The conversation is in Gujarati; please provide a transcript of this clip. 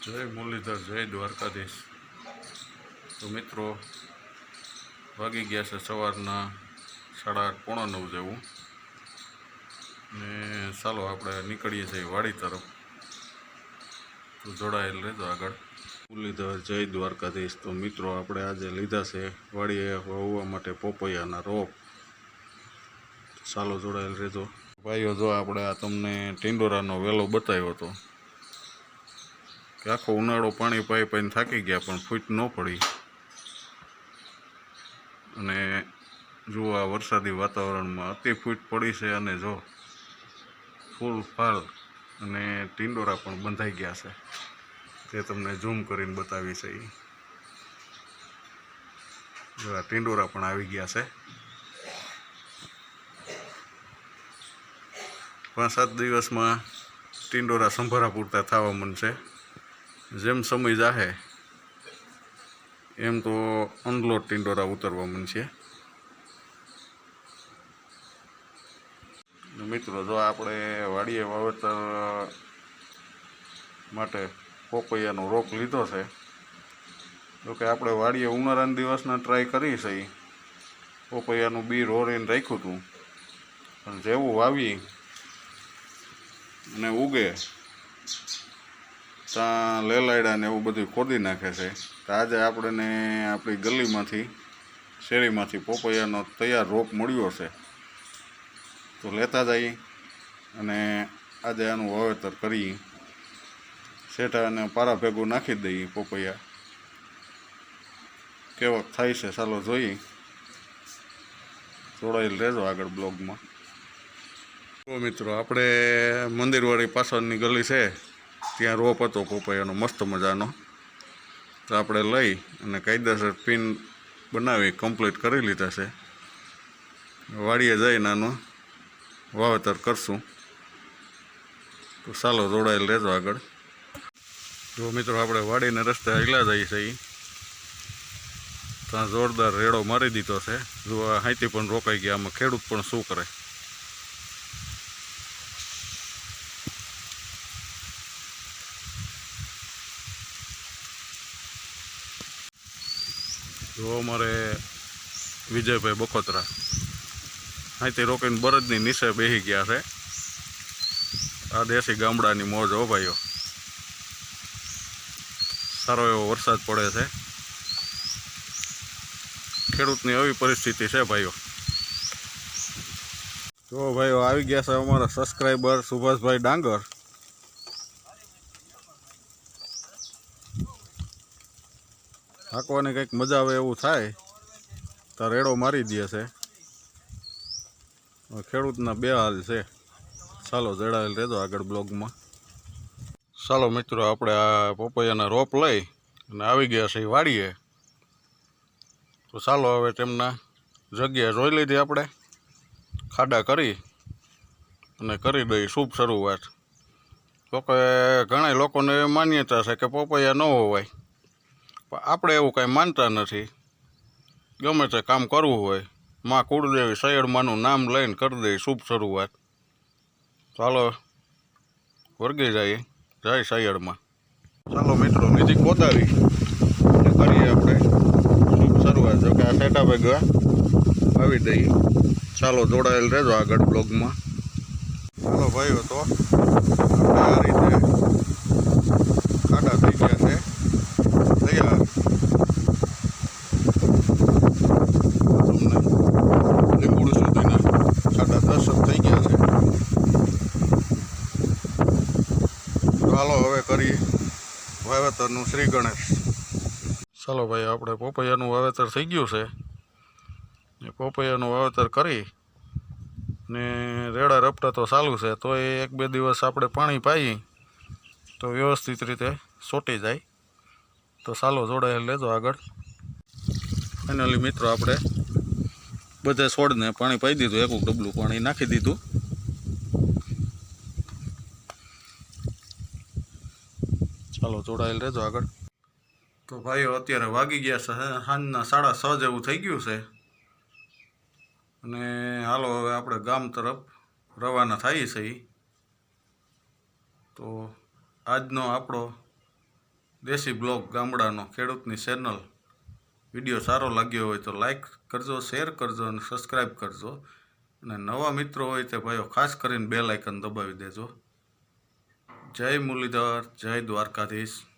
જય મુરલીધર, જય દ્વારકાધીશ. તો મિત્રો, વાગી ગયા છે સવારના સાડા આઠ પોણા નવ જેવું. ને ચાલો આપણે નીકળીએ છીએ વાડી તરફ. તો જોડાયેલ રહેતો આગળ. મુરલીધર, જય દ્વારકાધીશ. તો મિત્રો, આપણે આજે લીધા છે વાડીએ વાવવા માટે પોપૈયાના રોપ. ચાલો જોડાયેલ રહેતો ભાઈઓ, જો આપણે આ તમને ટિંડોરાનો વેલો બતાવ્યો હતો. કે આખો ઉનાળો પાણી પાઈ પાઈને થાકી ગયા, પણ ફૂટ ન પડી. અને જુઓ આ વરસાદી વાતાવરણમાં અતિ ફૂટ પડી છે અને જો ફૂલ ફાલ અને ટિંડોરા પણ બંધાઈ ગયા છે. તે તમને ઝૂમ કરીને બતાવી છે એ જો ટિંડોરા પણ આવી ગયા છે. પાંચ સાત દિવસમાં ટિંડોરા સંભારા પૂરતા થવા મનશે જેમ સમય જાહે, એમ તો અનલોડ ટિંડોરા ઉતરવા મનશે મિત્રો, જો આપણે વાડીએ વાવેતર માટે પોપૈયાનો રોપ લીધો છે જો કે આપણે વાડીએ ઉનાળાના દિવસના ટ્રાય કરી છે પોપૈયાનું બી રોરીને રાખ્યું હતું પણ જેવું વાવી અને ઉગે ત્યાં લેલાયડા ને એવું બધું ખોદી નાખે છે. તો આજે આપણને આપણી ગલીમાંથી, શેરીમાંથી પોપૈયાનો તૈયાર રોપ મળ્યો છે. તો લેતા જઈએ અને આજે આનું વાવેતર કરી શેઠા અને પારા ભેગું નાખી દઈએ પોપૈયા. કેવોક થાય છે, ચાલો જોઈએ. જોડાયેલ રહેજો આગળ બ્લોગમાં. મિત્રો, આપણે મંદિરવાળી પાછળની ગલી છે. ત્યાં રોપ હતો પોપૈયાનો મસ્ત મજાનો. તો આપણે લઈ અને કાયદેસર પિન બનાવી કમ્પ્લીટ કરી લીધા છે. વાડીએ જઈને આનું વાવેતર કરશું. તો ચાલો જોડાયેલ રહેજો આગળ. જો મિત્રો, આપણે વાડીને રસ્તે આગલા જઈએ છીએ. ત્યાં જોરદાર રેડો મારી દીધો છે. જો આ પણ રોકાઈ ગયા, આમાં ખેડૂત પણ શું કરે? જો અમારે વિજયભાઈ બખોતરા. અહીંથી રોકીને બરદની નીચે બેસી ગયા છે. આ દેશી ગામડાની મોજ હો ભાઈઓ. સારો એવો વરસાદ પડે છે. ખેડૂતની આવી પરિસ્થિતિ છે ભાઈઓ. જો ભાઈઓ, આવી ગયા છે અમારા સબસ્ક્રાઈબર સુભાષભાઈ ડાંગર. હાંકવાની કંઈક મજા આવે એવું થાય, તો રેડો મારી દે છે. ખેડૂતના બે હાલ છે. ચાલો જડાયેલ રહેજો આગળ બ્લોગમાં. ચાલો મિત્રો, આપણે આ પપૈયાના રોપ લઈ અને આવી ગયા છે એ વાડીએ. તો ચાલો હવે તેમના જગ્યા જોઈ લીધી આપણે. ખાડા કરી અને કરી દઈ શુભ શરૂઆત. તો કે ઘણા લોકોને માન્યતા છે કે પપૈયા ન હોવાય. પણ આપણે એવું કાંઈ માનતા નથી. ગમે તે કામ કરવું હોય, માં કુળદેવી સૈયડમાંનું નામ લઈને કરી દઈએ શુભ શરૂઆત. ચાલો, વર્ગી જઈએ જય સૈયડમાં ચાલો મિત્રો નીચે કોતારી કરીએ આપણે શુભ શરૂઆત. જો કે આ સેટા ભેગા આવી દઈએ. ચાલો જોડાયેલ રહેજો આગળ બ્લોગમાં. ચાલો ભાઈઓ તો, આ રીતે ખાડા થઈ ગયા છે તૈયાર તમને લીંબુડી સુધીના ખાડા દસ જ થઈ ગયા છે કરીએ. વાવેતરનું શ્રી ગણેશ. ચાલો ભાઈ, આપણે પોપૈયાનું વાવેતર થઈ ગયું છે. એ પોપૈયાનું વાવેતર કરી ને રેડા રપટા તો ચાલુ છે, તો એ એક બે દિવસ આપણે પાણી પાઈ તો વ્યવસ્થિત રીતે સોટી જાય. તો ચાલો જોડાયેલ લેજો આગળ. ફાઇનલી મિત્રો, આપણે બધે છોડને પાણી પાઈ દીધું, એક ડબલું પાણી નાખી દીધું. ચાલો જોડાયેલ રહેજો આગળ. તો ભાઈઓ અત્યારે વાગી ગયા છે સાંજના સાડા છ જેવું થઈ ગયું છે. અને હાલો, હવે આપણે ગામ તરફ રવાના થઈએ છીએ તો આજનો આપણો દેશી બ્લોગ, ગામડાનો ખેડૂતની ચેનલ વીડિયો સારો લાગ્યો હોય તો લાઈક કરજો શેર કરજો અને સબસ્ક્રાઈબ કરજો. અને નવા મિત્રો હોય તે ભાઈઓ ખાસ કરીને બે લાઇકન દબાવી દેજો. જય મુરલીધર જય દ્વારકાધીશ.